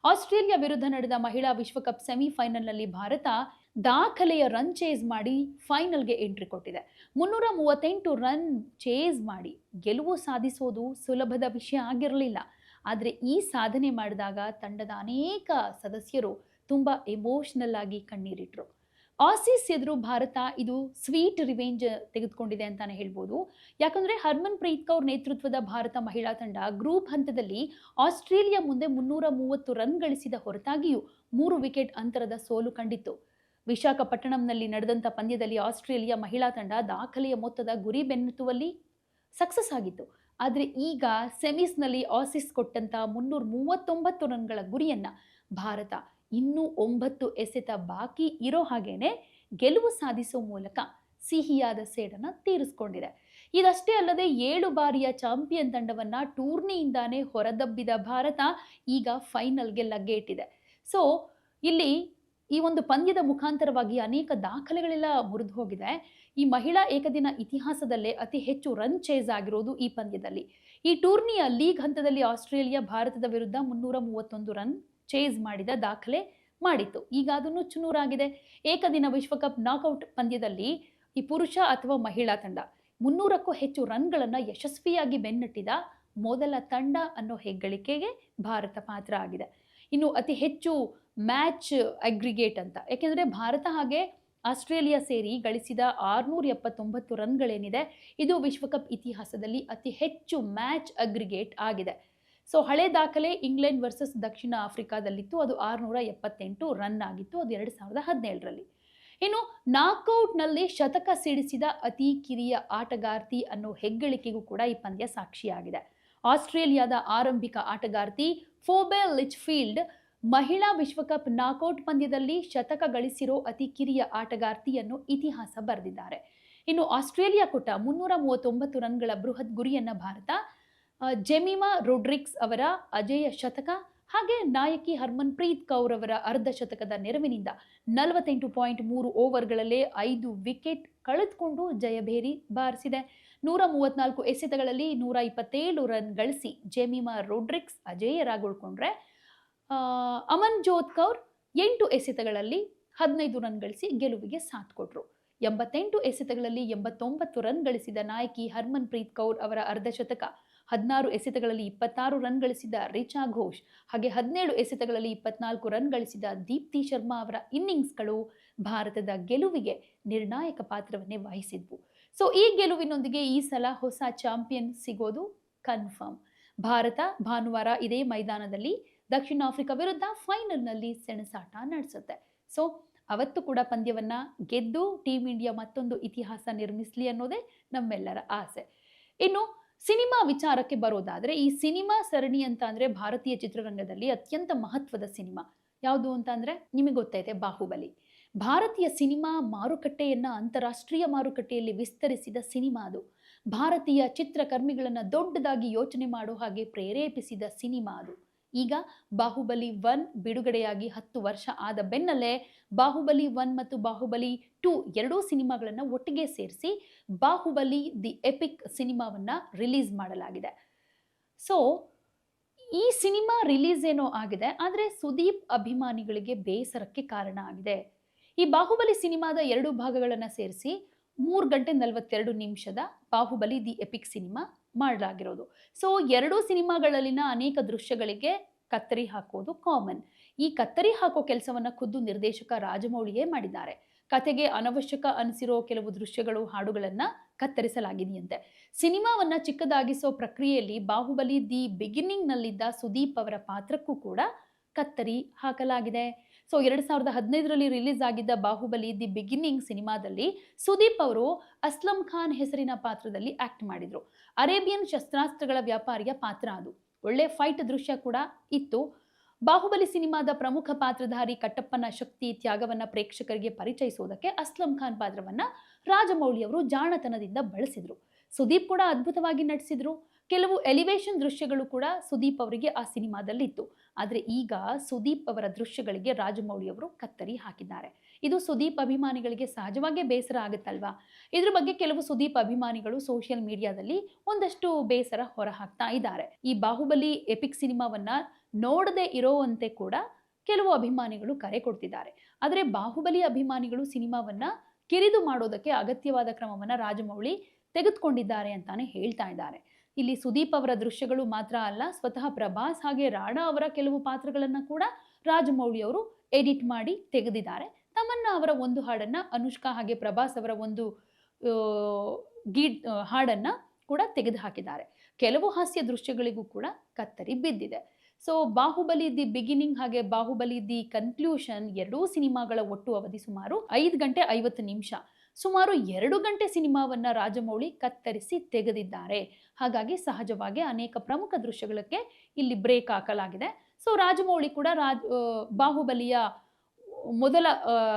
ಆಸ್ಟ್ರೇಲಿಯಾ ವಿರುದ್ಧ ನಡೆದ ಮಹಿಳಾ ವಿಶ್ವಕಪ್ ಸೆಮಿಫೈನಲ್ನಲ್ಲಿ ಭಾರತ ದಾಖಲೆಯ ರನ್ ಚೇಸ್ ಮಾಡಿ ಫೈನಲ್ಗೆ ಎಂಟ್ರಿ ಕೊಟ್ಟಿದೆ. ಮುನ್ನೂರ ಮೂವತ್ತೆಂಟು ರನ್ ಚೇಸ್ ಮಾಡಿ ಗೆಲುವು ಸಾಧಿಸೋದು ಸುಲಭದ ವಿಷಯ ಆಗಿರಲಿಲ್ಲ. ಆದರೆ ಈ ಸಾಧನೆ ಮಾಡಿದಾಗ ತಂಡದ ಅನೇಕ ಸದಸ್ಯರು ತುಂಬ ಎಮೋಷ್ನಲ್ ಆಗಿ ಕಣ್ಣೀರಿಟ್ರು. ಆಸೀಸ್ ಎದುರು ಭಾರತ ಇದು ಸ್ವೀಟ್ ರಿವೆಂಜ್ ತೆಗೆದುಕೊಂಡಿದೆ ಅಂತಾನೆ ಹೇಳ್ಬೋದು. ಯಾಕಂದ್ರೆ ಹರ್ಮನ್ ಪ್ರೀತ್ ಕೌರ್ ನೇತೃತ್ವದ ಭಾರತ ಮಹಿಳಾ ತಂಡ ಗ್ರೂಪ್ ಹಂತದಲ್ಲಿ ಆಸ್ಟ್ರೇಲಿಯಾ ಮುಂದೆ ಮುನ್ನೂರ ಮೂವತ್ತು ರನ್ ಗಳಿಸಿದ ಹೊರತಾಗಿಯೂ ಮೂರು ವಿಕೆಟ್ ಅಂತರದ ಸೋಲು ಕಂಡಿತ್ತು. ವಿಶಾಖಪಟ್ಟಣಂನಲ್ಲಿ ನಡೆದಂಥ ಪಂದ್ಯದಲ್ಲಿ ಆಸ್ಟ್ರೇಲಿಯಾ ಮಹಿಳಾ ತಂಡ ದಾಖಲೆಯ ಮೊತ್ತದ ಗುರಿ ಬೆನ್ನುತ್ತುವಲ್ಲಿ ಸಕ್ಸಸ್ ಆಗಿತ್ತು. ಆದರೆ ಈಗ ಸೆಮೀಸ್ನಲ್ಲಿ ಆಸೀಸ್ ಕೊಟ್ಟಂಥ ಮುನ್ನೂರ ಮೂವತ್ತೊಂಬತ್ತು ರನ್ಗಳ ಗುರಿಯನ್ನು ಭಾರತ ಇನ್ನೂ ಒಂಬತ್ತು ಎಸೆತ ಬಾಕಿ ಇರೋ ಹಾಗೇನೆ ಗೆಲುವು ಸಾಧಿಸೋ ಮೂಲಕ ಸಿಹಿಯಾದ ಸೇಡನ್ನು ತೀರಿಸ್ಕೊಂಡಿದೆ. ಇದಷ್ಟೇ ಅಲ್ಲದೆ ಏಳು ಬಾರಿಯ ಚಾಂಪಿಯನ್ ತಂಡವನ್ನು ಟೂರ್ನಿಯಿಂದಾನೇ ಹೊರದಬ್ಬಿದ ಭಾರತ ಈಗ ಫೈನಲ್ಗೆ ಇಟ್ಟಿದೆ ಸೊ ಇಲ್ಲಿ ಈ ಒಂದು ಪಂದ್ಯದ ಮುಖಾಂತರವಾಗಿ ಅನೇಕ ದಾಖಲೆಗಳೆಲ್ಲ ಮುರಿದು ಹೋಗಿದೆ. ಈ ಮಹಿಳಾ ಏಕದಿನ ಇತಿಹಾಸದಲ್ಲೇ ಅತಿ ಹೆಚ್ಚು ರನ್ ಚೇಸ್ ಆಗಿರೋದು ಈ ಪಂದ್ಯದಲ್ಲಿ. ಈ ಟೂರ್ನಿಯ ಲೀಗ್ ಹಂತದಲ್ಲಿ ಆಸ್ಟ್ರೇಲಿಯಾ ಭಾರತದ ವಿರುದ್ಧ ಮುನ್ನೂರ ಮೂವತ್ತೊಂದು ರನ್ ಚೇಸ್ ಮಾಡಿದ ದಾಖಲೆ ಮಾಡಿತ್ತು. ಈಗ ಅದು ನುಚ್ಚುನೂರಾಗಿದೆ ಏಕದಿನ ವಿಶ್ವಕಪ್ ನಾಕ್ಔಟ್ ಪಂದ್ಯದಲ್ಲಿ ಈ ಪುರುಷ ಅಥವಾ ಮಹಿಳಾ ತಂಡ ಮುನ್ನೂರಕ್ಕೂ ಹೆಚ್ಚು ರನ್ಗಳನ್ನು ಯಶಸ್ವಿಯಾಗಿ ಬೆನ್ನಟ್ಟಿದ ಮೊದಲ ತಂಡ ಅನ್ನೋ ಹೆಗ್ಗಳಿಕೆಗೆ ಭಾರತ ಪಾತ್ರ ಆಗಿದೆ. ಇನ್ನು ಅತಿ ಹೆಚ್ಚು ಮ್ಯಾಚ್ ಅಗ್ರಿಗೇಟ್ ಅಂತ. ಯಾಕೆಂದರೆ ಭಾರತ ಹಾಗೆ ಆಸ್ಟ್ರೇಲಿಯಾ ಸೇರಿ ಗಳಿಸಿದ ಆರುನೂರ ಎಪ್ಪತ್ತೊಂಬತ್ತು ರನ್ಗಳೇನಿದೆ, ಇದು ವಿಶ್ವಕಪ್ ಇತಿಹಾಸದಲ್ಲಿ ಅತಿ ಹೆಚ್ಚು ಮ್ಯಾಚ್ ಅಗ್ರಿಗೇಟ್ ಆಗಿದೆ. ಸೊ ಹಳೆ ದಾಖಲೆ ಇಂಗ್ಲೆಂಡ್ ವರ್ಸಸ್ ದಕ್ಷಿಣ ಆಫ್ರಿಕಾದಲ್ಲಿತ್ತು, ಅದು ಆರುನೂರ ಎಪ್ಪತ್ತೆಂಟು ರನ್ ಆಗಿತ್ತು, ಅದು ಎರಡು ಸಾವಿರದ ಹದಿನೇಳರಲ್ಲಿ. ಇನ್ನು ನಾಕೌಟ್ನಲ್ಲಿ ಶತಕ ಸಿಡಿಸಿದ ಅತಿ ಕಿರಿಯ ಆಟಗಾರ್ತಿ ಅನ್ನೋ ಹೆಗ್ಗಳಿಕೆಗೂ ಕೂಡ ಈ ಪಂದ್ಯ ಸಾಕ್ಷಿಯಾಗಿದೆ. ಆಸ್ಟ್ರೇಲಿಯಾದ ಆರಂಭಿಕ ಆಟಗಾರ್ತಿ ಫೋಬೆಲ್ ಲಿಚ್ಫೀಲ್ಡ್ ಮಹಿಳಾ ವಿಶ್ವಕಪ್ ನಾಕೌಟ್ ಪಂದ್ಯದಲ್ಲಿ ಶತಕ ಗಳಿಸಿರೋ ಅತಿ ಕಿರಿಯ ಆಟಗಾರ್ತಿಯನ್ನು ಇತಿಹಾಸ ಬರೆದಿದ್ದಾರೆ. ಇನ್ನು ಆಸ್ಟ್ರೇಲಿಯಾ ಕೊಟ್ಟ ಮುನ್ನೂರ ಮೂವತ್ತೊಂಬತ್ತು ರನ್ಗಳ ಬೃಹತ್ ಗುರಿಯನ್ನ ಭಾರತ ಜೆಮಿಮಾ ರೊಡ್ರಿಕ್ಸ್ ಅವರ ಅಜೇಯ ಶತಕ ಹಾಗೆ ನಾಯಕಿ ಹರ್ಮನ್ ಪ್ರೀತ್ ಕೌರ್ ಅವರ ಅರ್ಧ ಶತಕದ ನೆರವಿನಿಂದ ನಲವತ್ತೆಂಟು ಪಾಯಿಂಟ್ ಮೂರು ಓವರ್ಗಳಲ್ಲೇ ಐದು ವಿಕೆಟ್ ಕಳೆದುಕೊಂಡು ಜಯಭೇರಿ ಬಾರಿಸಿದೆ. ನೂರ ಮೂವತ್ನಾಲ್ಕು ಎಸೆತಗಳಲ್ಲಿ ನೂರ ಇಪ್ಪತ್ತೇಳು ರನ್ ಗಳಿಸಿ ಜೆಮಿಮಾ ರೋಡ್ರಿಕ್ಸ್ ಅಜೇಯರಾಗಿ ಉಳ್ಕೊಂಡ್ರೆ ಅಮನ್ ಜೋತ್ ಕೌರ್ ಎಂಟು ಎಸೆತಗಳಲ್ಲಿ ಹದಿನೈದು ರನ್ ಗಳಿಸಿ ಗೆಲುವಿಗೆ ಸಾಥ್ ಕೊಟ್ರು. ಎಂಬತ್ತೆಂಟು ಎಸೆತಗಳಲ್ಲಿ ಎಂಬತ್ತೊಂಬತ್ತು ರನ್ ಗಳಿಸಿದ ನಾಯಕಿ ಹರ್ಮನ್ ಪ್ರೀತ್ ಕೌರ್ ಅವರ ಅರ್ಧಶತಕ ಹದಿನಾರು ಎಸೆತಗಳಲ್ಲಿ ಇಪ್ಪತ್ತಾರು ರನ್ ಗಳಿಸಿದ ರಿಚಾ ಘೋಷ್, ಹಾಗೆ ಹದಿನೇಳು ಎಸೆತಗಳಲ್ಲಿ ಇಪ್ಪತ್ನಾಲ್ಕು ರನ್ ಗಳಿಸಿದ ದೀಪ್ತಿ ಶರ್ಮಾ ಅವರ ಇನ್ನಿಂಗ್ಸ್ಗಳು ಭಾರತದ ಗೆಲುವಿಗೆ ನಿರ್ಣಾಯಕ ಪಾತ್ರವನ್ನೇ ವಹಿಸಿದ್ವು. ಸೊ ಈ ಗೆಲುವಿನೊಂದಿಗೆ ಈ ಸಲ ಹೊಸ ಚಾಂಪಿಯನ್ ಸಿಗೋದು ಕನ್ಫರ್ಮ್ ಭಾರತ ಭಾನುವಾರ ಇದೇ ಮೈದಾನದಲ್ಲಿ ದಕ್ಷಿಣ ಆಫ್ರಿಕಾ ವಿರುದ್ಧ ಫೈನಲ್ನಲ್ಲಿ ಸೆಣಸಾಟ ನಡೆಸುತ್ತೆ. ಸೊ ಅವತ್ತು ಕೂಡ ಪಂದ್ಯವನ್ನ ಗೆದ್ದು ಟೀಮ್ ಇಂಡಿಯಾ ಮತ್ತೊಂದು ಇತಿಹಾಸ ನಿರ್ಮಿಸಲಿ ಅನ್ನೋದೇ ನಮ್ಮೆಲ್ಲರ ಆಸೆ. ಇನ್ನು ಸಿನಿಮಾ ವಿಚಾರಕ್ಕೆ ಬರೋದಾದರೆ ಈ ಸಿನಿಮಾ ಸರಣಿ ಅಂತ ಅಂದ್ರೆ ಭಾರತೀಯ ಚಿತ್ರರಂಗದಲ್ಲಿ ಅತ್ಯಂತ ಮಹತ್ವದ ಸಿನಿಮಾ. ಯಾವುದು ಅಂತ ಅಂದ್ರೆ ನಿಮಗೆ ಗೊತ್ತೈತೆ, ಬಾಹುಬಲಿ. ಭಾರತೀಯ ಸಿನಿಮಾ ಮಾರುಕಟ್ಟೆಯನ್ನು ಅಂತಾರಾಷ್ಟ್ರೀಯ ಮಾರುಕಟ್ಟೆಯಲ್ಲಿ ವಿಸ್ತರಿಸಿದ ಸಿನಿಮಾ ಅದು. ಭಾರತೀಯ ಚಿತ್ರಕರ್ಮಿಗಳನ್ನು ದೊಡ್ಡದಾಗಿ ಯೋಚನೆ ಮಾಡೋ ಹಾಗೆ ಪ್ರೇರೇಪಿಸಿದ ಸಿನಿಮಾ ಅದು. ಈಗ ಬಾಹುಬಲಿ ಒನ್ ಬಿಡುಗಡೆಯಾಗಿ ಹತ್ತು ವರ್ಷ ಆದ ಬೆನ್ನಲ್ಲೇ ಬಾಹುಬಲಿ ಒನ್ ಮತ್ತು ಬಾಹುಬಲಿ ಟೂ ಎರಡೂ ಸಿನಿಮಾಗಳನ್ನು ಒಟ್ಟಿಗೆ ಸೇರಿಸಿ ಬಾಹುಬಲಿ ದಿ ಎಪಿಕ್ ಸಿನಿಮಾವನ್ನ ರಿಲೀಸ್ ಮಾಡಲಾಗಿದೆ. ಸೊ, ಈ ಸಿನಿಮಾ ರಿಲೀಸ್ ಏನೋ ಆಗಿದೆ, ಆದರೆ ಸುದೀಪ್ ಅಭಿಮಾನಿಗಳಿಗೆ ಬೇಸರಕ್ಕೆ ಕಾರಣ ಆಗಿದೆ. ಈ ಬಾಹುಬಲಿ ಸಿನಿಮಾದ ಎರಡು ಭಾಗಗಳನ್ನು ಸೇರಿಸಿ ಮೂರು ಗಂಟೆ ನಲವತ್ತೆರಡು ನಿಮಿಷದ ಬಾಹುಬಲಿ ದಿ ಎಪಿಕ್ ಸಿನಿಮಾ ಮಾಡಲಾಗಿರೋದು. ಸೊ ಎರಡೂ ಸಿನಿಮಾಗಳಲ್ಲಿನ ಅನೇಕ ದೃಶ್ಯಗಳಿಗೆ ಕತ್ತರಿ ಹಾಕೋದು ಕಾಮನ್ ಈ ಕತ್ತರಿ ಹಾಕೋ ಕೆಲಸವನ್ನು ಖುದ್ದು ನಿರ್ದೇಶಕ ರಾಜಮೌಳಿಯೇ ಮಾಡಿದ್ದಾರೆ. ಕತೆಗೆ ಅನವಶ್ಯಕ ಅನಿಸಿರೋ ಕೆಲವು ದೃಶ್ಯಗಳು, ಹಾಡುಗಳನ್ನು ಕತ್ತರಿಸಲಾಗಿದೆಯಂತೆ. ಸಿನಿಮಾವನ್ನ ಚಿಕ್ಕದಾಗಿಸೋ ಪ್ರಕ್ರಿಯೆಯಲ್ಲಿ ಬಾಹುಬಲಿ ದಿ ಬಿಗಿನಿಂಗ್ ನಲ್ಲಿದ್ದ ಸುದೀಪ್ ಅವರ ಪಾತ್ರಕ್ಕೂ ಕೂಡ ಕತ್ತರಿ ಹಾಕಲಾಗಿದೆ. ಸೊ, ಎರಡು ಸಾವಿರದ ಹದಿನೈದರಲ್ಲಿ ರಿಲೀಸ್ ಆಗಿದ್ದ ಬಾಹುಬಲಿ ದಿ ಬಿಗಿನಿಂಗ್ ಸಿನಿಮಾದಲ್ಲಿ ಸುದೀಪ್ ಅವರು ಅಸ್ಲಂ ಖಾನ್ ಹೆಸರಿನ ಪಾತ್ರದಲ್ಲಿ ಆಕ್ಟ್ ಮಾಡಿದ್ರು. ಅರೇಬಿಯನ್ ಶಸ್ತ್ರಾಸ್ತ್ರಗಳ ವ್ಯಾಪಾರಿಯ ಪಾತ್ರ ಅದು. ಒಳ್ಳೆ ಫೈಟ್ ದೃಶ್ಯ ಕೂಡ ಇತ್ತು. ಬಾಹುಬಲಿ ಸಿನಿಮಾದ ಪ್ರಮುಖ ಪಾತ್ರಧಾರಿ ಕಟ್ಟಪ್ಪನ ಶಕ್ತಿ ತ್ಯಾಗವನ್ನ ಪ್ರೇಕ್ಷಕರಿಗೆ ಪರಿಚಯಿಸುವುದಕ್ಕೆ ಅಸ್ಲಂ ಖಾನ್ ಪಾತ್ರವನ್ನ ರಾಜಮೌಳಿ ಅವರು ಜಾಣತನದಿಂದ ಬಳಸಿದ್ರು. ಸುದೀಪ್ ಕೂಡ ಅದ್ಭುತವಾಗಿ ನಟಿಸಿದ್ರು. ಕೆಲವು ಎಲಿವೇಶನ್ ದೃಶ್ಯಗಳು ಕೂಡ ಸುದೀಪ್ ಅವರಿಗೆ ಆ ಸಿನಿಮಾದಲ್ಲಿ ಇತ್ತು ಆದರೆ ಈಗ ಸುದೀಪ್ ಅವರ ದೃಶ್ಯಗಳಿಗೆ ರಾಜಮೌಳಿ ಅವರು ಕತ್ತರಿ ಹಾಕಿದ್ದಾರೆ. ಇದು ಸುದೀಪ್ ಅಭಿಮಾನಿಗಳಿಗೆ ಸಹಜವಾಗೇ ಬೇಸರ ಆಗುತ್ತಲ್ವಾ? ಇದ್ರ ಬಗ್ಗೆ ಕೆಲವು ಸುದೀಪ್ ಅಭಿಮಾನಿಗಳು ಸೋಷಿಯಲ್ ಮೀಡಿಯಾದಲ್ಲಿ ಒಂದಷ್ಟು ಬೇಸರ ಹೊರಹಾಕ್ತಾ ಇದ್ದಾರೆ. ಈ ಬಾಹುಬಲಿ ಎಪಿಕ್ ಸಿನಿಮಾವನ್ನ ನೋಡದೆ ಇರೋವಂತೆ ಕೂಡ ಕೆಲವು ಅಭಿಮಾನಿಗಳು ಕರೆ ಕೊಡ್ತಿದ್ದಾರೆ. ಆದರೆ ಬಾಹುಬಲಿ ಅಭಿಮಾನಿಗಳು ಸಿನಿಮಾವನ್ನ ಕಿರಿದು ಮಾಡೋದಕ್ಕೆ ಅಗತ್ಯವಾದ ಕ್ರಮವನ್ನ ರಾಜಮೌಳಿ ತೆಗೆದುಕೊಂಡಿದ್ದಾರೆ ಅಂತಾನೆ ಹೇಳ್ತಾ ಇದ್ದಾರೆ. ಇಲ್ಲಿ ಸುದೀಪ್ ಅವರ ದೃಶ್ಯಗಳು ಮಾತ್ರ ಅಲ್ಲ, ಸ್ವತಃ ಪ್ರಭಾಸ್ ಹಾಗೆ ರಾಣಾ ಅವರ ಕೆಲವು ಪಾತ್ರಗಳನ್ನು ಕೂಡ ರಾಜಮೌಳಿ ಅವರು ಎಡಿಟ್ ಮಾಡಿ ತೆಗೆದಿದ್ದಾರೆ. ತಮನ್ನ ಅವರ ಒಂದು ಹಾಡನ್ನ ಅನುಷ್ಕಾ ಹಾಗೆ ಪ್ರಭಾಸ್ ಅವರ ಒಂದು ಗೀಡ್ ಹಾಡನ್ನ ಕೂಡ ತೆಗೆದು ಹಾಕಿದ್ದಾರೆ ಕೆಲವು ಹಾಸ್ಯ ದೃಶ್ಯಗಳಿಗೂ ಕೂಡ ಕತ್ತರಿ ಬಿದ್ದಿದೆ. ಸೊ ಬಾಹುಬಲಿ ದಿ ಬಿಗಿನಿಂಗ್ ಹಾಗೆ ಬಾಹುಬಲಿ ದಿ ಕನ್ಕ್ಲೂಷನ್ ಎರಡೂ ಸಿನಿಮಾಗಳ ಒಟ್ಟು ಅವಧಿ ಸುಮಾರು ಐದು ಗಂಟೆ ಐವತ್ತು ನಿಮಿಷ. ಸುಮಾರು ಎರಡು ಗಂಟೆ ಸಿನಿಮಾವನ್ನ ರಾಜಮೌಳಿ ಕತ್ತರಿಸಿ ತೆಗೆದಿದ್ದಾರೆ. ಹಾಗಾಗಿ ಸಹಜವಾಗಿ ಅನೇಕ ಪ್ರಮುಖ ದೃಶ್ಯಗಳಿಗೆ ಇಲ್ಲಿ ಬ್ರೇಕ್ ಹಾಕಲಾಗಿದೆ. ಸೊ, ರಾಜಮೌಳಿ ಕೂಡ ರಾಜ್ ಬಾಹುಬಲಿಯ ಮೊದಲ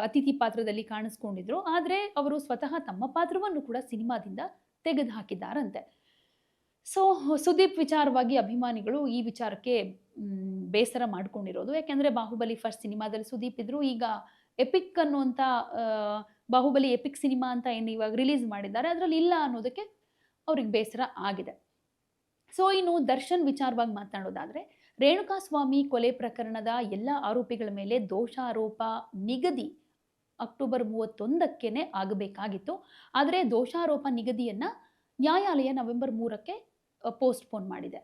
ಅತಿಥಿ ಪಾತ್ರದಲ್ಲಿ ಕಾಣಿಸ್ಕೊಂಡಿದ್ರು. ಆದರೆ ಅವರು ಸ್ವತಃ ತಮ್ಮ ಪಾತ್ರವನ್ನು ಕೂಡ ಸಿನಿಮಾದಿಂದ ತೆಗೆದು ಹಾಕಿದ್ದಾರಂತೆ ಸೊ, ಸುದೀಪ್ ವಿಚಾರವಾಗಿ ಅಭಿಮಾನಿಗಳು ಈ ವಿಚಾರಕ್ಕೆ ಬೇಸರ ಮಾಡ್ಕೊಂಡಿರೋದು. ಯಾಕೆಂದರೆ ಬಾಹುಬಲಿ ಫಸ್ಟ್ ಸಿನಿಮಾದಲ್ಲಿ ಸುದೀಪ್ ಇದ್ರು. ಈಗ ಎಪಿಕ್ ಅನ್ನುವಂಥ ಬಾಹುಬಲಿ ಎಪಿಕ್ ಸಿನಿಮಾ ಅಂತ ಏನು ಇವಾಗ ರಿಲೀಸ್ ಮಾಡಿದ್ದಾರೆ, ಅದರಲ್ಲಿ ಇಲ್ಲ ಅನ್ನೋದಕ್ಕೆ ಅವ್ರಿಗೆ ಬೇಸರ ಆಗಿದೆ. ಸೊ ಇನ್ನು ದರ್ಶನ್ ವಿಚಾರವಾಗಿ ಮಾತನಾಡೋದಾದ್ರೆ ರೇಣುಕಾಸ್ವಾಮಿ ಕೊಲೆ ಪ್ರಕರಣದ ಎಲ್ಲ ಆರೋಪಿಗಳ ಮೇಲೆ ದೋಷಾರೋಪ ನಿಗದಿ ಅಕ್ಟೋಬರ್ ಮೂವತ್ತೊಂದಕ್ಕೇನೆ ಆಗಬೇಕಾಗಿತ್ತು. ಆದರೆ ದೋಷಾರೋಪ ನಿಗದಿಯನ್ನ ನ್ಯಾಯಾಲಯ ನವೆಂಬರ್ ಮೂರಕ್ಕೆ ಪೋಸ್ಟ್ಪೋನ್ ಮಾಡಿದೆ.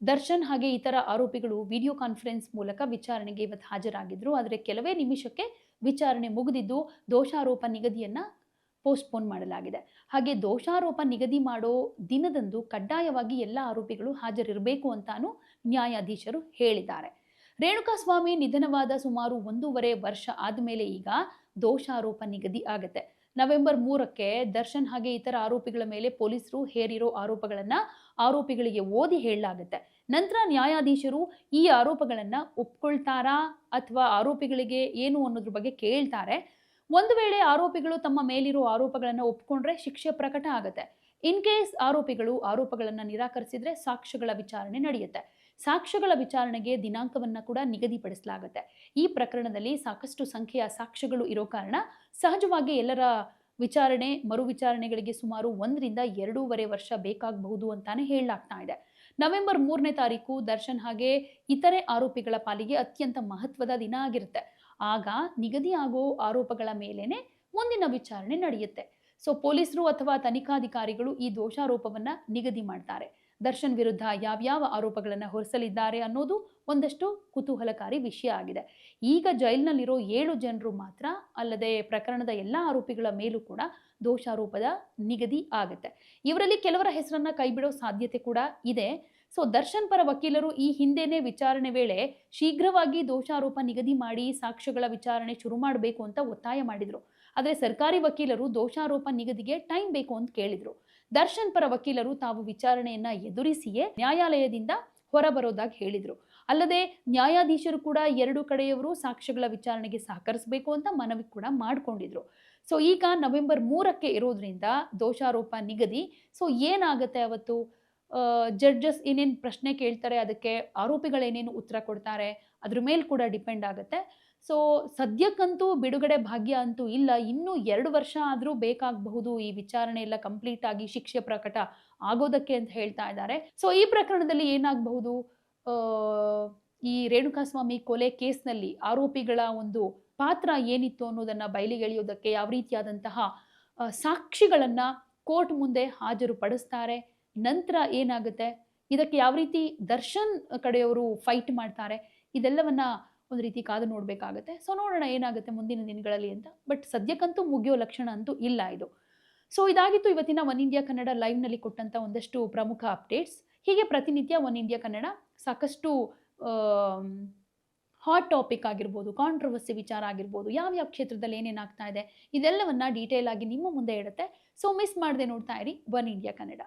ದರ್ಶನ್ ಹಾಗೆ ಇತರ ಆರೋಪಿಗಳು ವಿಡಿಯೋ ಕಾನ್ಫರೆನ್ಸ್ ಮೂಲಕ ವಿಚಾರಣೆಗೆ ಇವತ್ತು ಹಾಜರಾಗಿದ್ರು. ಆದರೆ ಕೆಲವೇ ನಿಮಿಷಕ್ಕೆ ವಿಚಾರಣೆ ಮುಗಿದಿದ್ದು ದೋಷಾರೋಪ ನಿಗದಿಯನ್ನು ಪೋಸ್ಟ್ಪೋನ್ ಮಾಡಲಾಗಿದೆ. ಹಾಗೆ ದೋಷಾರೋಪ ನಿಗದಿ ಮಾಡೋ ದಿನದಂದು ಕಡ್ಡಾಯವಾಗಿ ಎಲ್ಲ ಆರೋಪಿಗಳು ಹಾಜರಿರಬೇಕು ಅಂತಾನು ನ್ಯಾಯಾಧೀಶರು ಹೇಳಿದ್ದಾರೆ. ರೇಣುಕಾಸ್ವಾಮಿ ನಿಧನವಾದ ಸುಮಾರು ಒಂದೂವರೆ ವರ್ಷ ಆದಮೇಲೆ ಈಗ ದೋಷಾರೋಪ ನಿಗದಿ ಆಗುತ್ತೆ. ನವೆಂಬರ್ ಮೂರಕ್ಕೆ ದರ್ಶನ್ ಹಾಗೆ ಇತರ ಆರೋಪಿಗಳ ಮೇಲೆ ಪೊಲೀಸರು ಹೇರಿರೋ ಆರೋಪಗಳನ್ನ ಆರೋಪಿಗಳಿಗೆ ಓದಿ ಹೇಳಲಾಗುತ್ತೆ. ನಂತರ ನ್ಯಾಯಾಧೀಶರು ಈ ಆರೋಪಗಳನ್ನ ಒಪ್ಕೊಳ್ತಾರಾ ಅಥವಾ ಆರೋಪಿಗಳಿಗೆ ಏನು ಅನ್ನೋದ್ರ ಬಗ್ಗೆ ಕೇಳ್ತಾರೆ. ಒಂದು ವೇಳೆ ಆರೋಪಿಗಳು ತಮ್ಮ ಮೇಲಿರೋ ಆರೋಪಗಳನ್ನು ಒಪ್ಕೊಂಡ್ರೆ ಶಿಕ್ಷೆ ಪ್ರಕಟ ಆಗುತ್ತೆ. ಇನ್ ಕೇಸ್ ಆರೋಪಿಗಳು ಆರೋಪಗಳನ್ನು ನಿರಾಕರಿಸಿದ್ರೆ ಸಾಕ್ಷ್ಯಗಳ ವಿಚಾರಣೆ ನಡೆಯುತ್ತೆ. ಸಾಕ್ಷ್ಯಗಳ ವಿಚಾರಣೆಗೆ ದಿನಾಂಕವನ್ನ ಕೂಡ ನಿಗದಿಪಡಿಸಲಾಗುತ್ತೆ. ಈ ಪ್ರಕರಣದಲ್ಲಿ ಸಾಕಷ್ಟು ಸಂಖ್ಯೆಯ ಸಾಕ್ಷ್ಯಗಳು ಇರೋ ಕಾರಣ ಸಹಜವಾಗಿ ಎಲ್ಲರ ವಿಚಾರಣೆ, ಮರು ವಿಚಾರಣೆಗಳಿಗೆ ಸುಮಾರು ಒಂದರಿಂದ ಎರಡೂವರೆ ವರ್ಷ ಬೇಕಾಗಬಹುದು ಅಂತಾನೆ ಹೇಳಲಾಗ್ತಾ ಇದೆ. ನವೆಂಬರ್ ಮೂರನೇ ತಾರೀಕು ದರ್ಶನ್ ಹಾಗೆ ಇತರೆ ಆರೋಪಿಗಳ ಪಾಲಿಗೆ ಅತ್ಯಂತ ಮಹತ್ವದ ದಿನ ಆಗಿರುತ್ತೆ. ಆಗ ನಿಗದಿ ಆಗೋ ಆರೋಪಗಳ ಮೇಲೇನೆ ಮುಂದಿನ ವಿಚಾರಣೆ ನಡೆಯುತ್ತೆ. ಸೊ, ಪೊಲೀಸರು ಅಥವಾ ತನಿಖಾಧಿಕಾರಿಗಳು ಈ ದೋಷಾರೋಪವನ್ನ ನಿಗದಿ ಮಾಡ್ತಾರೆ. ದರ್ಶನ್ ವಿರುದ್ಧ ಯಾವ್ಯಾವ ಆರೋಪಗಳನ್ನು ಹೊರಿಸಲಿದ್ದಾರೆ ಅನ್ನೋದು ಒಂದಷ್ಟು ಕುತೂಹಲಕಾರಿ ವಿಷಯ ಆಗಿದೆ. ಈಗ ಜೈಲಿನಲ್ಲಿರೋ ಏಳು ಜನರು ಮಾತ್ರ ಅಲ್ಲದೆ ಪ್ರಕರಣದ ಎಲ್ಲ ಆರೋಪಿಗಳ ಮೇಲೂ ಕೂಡ ದೋಷಾರೋಪದ ನಿಗದಿ ಆಗುತ್ತೆ. ಇವರಲ್ಲಿ ಕೆಲವರ ಹೆಸರನ್ನ ಕೈಬಿಡೋ ಸಾಧ್ಯತೆ ಕೂಡ ಇದೆ. ಸೊ, ದರ್ಶನ್ ಪರ ವಕೀಲರು ಈ ಹಿಂದೆನೇ ವಿಚಾರಣೆ ವೇಳೆ ಶೀಘ್ರವಾಗಿ ದೋಷಾರೋಪ ನಿಗದಿ ಮಾಡಿ ಸಾಕ್ಷ್ಯಗಳ ವಿಚಾರಣೆ ಶುರು ಮಾಡಬೇಕು ಅಂತ ಒತ್ತಾಯ ಮಾಡಿದ್ರು. ಆದರೆ ಸರ್ಕಾರಿ ವಕೀಲರು ದೋಷಾರೋಪ ನಿಗದಿಗೆ ಟೈಮ್ ಬೇಕು ಅಂತ ಕೇಳಿದ್ರು. ದರ್ಶನ್ ಪರ ವಕೀಲರು ತಾವು ವಿಚಾರಣೆಯನ್ನ ಎದುರಿಸಿಯೇ ನ್ಯಾಯಾಲಯದಿಂದ ಹೊರಬರೋದಾಗಿ ಹೇಳಿದ್ರು. ಅಲ್ಲದೆ ನ್ಯಾಯಾಧೀಶರು ಕೂಡ ಎರಡು ಕಡೆಯವರು ಸಾಕ್ಷ್ಯಗಳ ವಿಚಾರಣೆಗೆ ಸಹಕರಿಸಬೇಕು ಅಂತ ಮನವಿ ಕೂಡ ಮಾಡಿಕೊಂಡಿದ್ರು. ಸೊ ಈಗ ನವೆಂಬರ್ ಮೂರಕ್ಕೆ ಇರೋದ್ರಿಂದ ದೋಷಾರೋಪ ನಿಗದಿ. ಸೊ ಏನಾಗುತ್ತೆ ಅವತ್ತು? ಜಡ್ಜಸ್ ಏನೇನು ಪ್ರಶ್ನೆ ಕೇಳ್ತಾರೆ, ಅದಕ್ಕೆ ಆರೋಪಿಗಳೇನೇನು ಉತ್ತರ ಕೊಡ್ತಾರೆ, ಅದ್ರ ಮೇಲೆ ಕೂಡ ಡಿಪೆಂಡ್ ಆಗುತ್ತೆ. ಸೊ ಸದ್ಯಕ್ಕಂತೂ ಬಿಡುಗಡೆ ಭಾಗ್ಯ ಅಂತೂ ಇಲ್ಲ. ಇನ್ನೂ ಎರಡು ವರ್ಷ ಆದರೂ ಬೇಕಾಗಬಹುದು ಈ ವಿಚಾರಣೆ ಎಲ್ಲ ಕಂಪ್ಲೀಟ್ ಆಗಿ ಶಿಕ್ಷೆ ಪ್ರಕಟ ಆಗೋದಕ್ಕೆ ಅಂತ ಹೇಳ್ತಾ ಇದ್ದಾರೆ. ಸೊ ಈ ಪ್ರಕರಣದಲ್ಲಿ ಏನಾಗಬಹುದು? ಈ ರೇಣುಕಾಸ್ವಾಮಿ ಕೊಲೆ ಕೇಸ್ನಲ್ಲಿ ಆರೋಪಿಗಳ ಒಂದು ಪಾತ್ರ ಏನಿತ್ತು ಅನ್ನೋದನ್ನು ಬಯಲಿಗೆಳೆಯೋದಕ್ಕೆ ಯಾವ ರೀತಿಯಾದಂತಹ ಸಾಕ್ಷಿಗಳನ್ನು ಕೋರ್ಟ್ ಮುಂದೆ ಹಾಜರುಪಡಿಸ್ತಾರೆ. ನಂತರ ಏನಾಗುತ್ತೆ? ಇದಕ್ಕೆ ಯಾವ ರೀತಿ ದರ್ಶನ್ ಕಡೆಯವರು ಫೈಟ್ ಮಾಡ್ತಾರೆ? ಇದೆಲ್ಲವನ್ನ ಒಂದು ರೀತಿ ಕಾದು ನೋಡಬೇಕಾಗತ್ತೆ. ಸೊ ನೋಡೋಣ ಏನಾಗುತ್ತೆ ಮುಂದಿನ ದಿನಗಳಲ್ಲಿ ಅಂತ. ಬಟ್ ಸದ್ಯಕ್ಕಂತೂ ಮುಗಿಯೋ ಲಕ್ಷಣ ಅಂತೂ ಇಲ್ಲ ಇದು. ಸೊ ಇದಾಗಿತ್ತು ಇವತ್ತಿನ ಒನ್ ಇಂಡಿಯಾ ಕನ್ನಡ ಲೈವ್ನಲ್ಲಿ ಕೊಟ್ಟಂಥ ಒಂದಷ್ಟು ಪ್ರಮುಖ ಅಪ್ಡೇಟ್ಸ್ ಹೀಗೆ ಪ್ರತಿನಿತ್ಯ ಒನ್ ಇಂಡಿಯಾ ಕನ್ನಡ ಸಾಕಷ್ಟು ಹಾಟ್ ಟಾಪಿಕ್ ಆಗಿರ್ಬೋದು ಕಾಂಟ್ರವರ್ಸಿ ವಿಚಾರ ಆಗಿರ್ಬೋದು ಯಾವ್ಯಾವ ಕ್ಷೇತ್ರದಲ್ಲಿ ಏನೇನಾಗ್ತಾ ಇದೆ, ಇದೆಲ್ಲವನ್ನ ಡೀಟೇಲ್ ಆಗಿ ನಿಮ್ಮ ಮುಂದೆ ಇಡುತ್ತೆ. ಸೊ ಮಿಸ್ ಮಾಡದೆ ನೋಡ್ತಾ ಇರಿ ಒನ್ ಇಂಡಿಯಾ ಕನ್ನಡ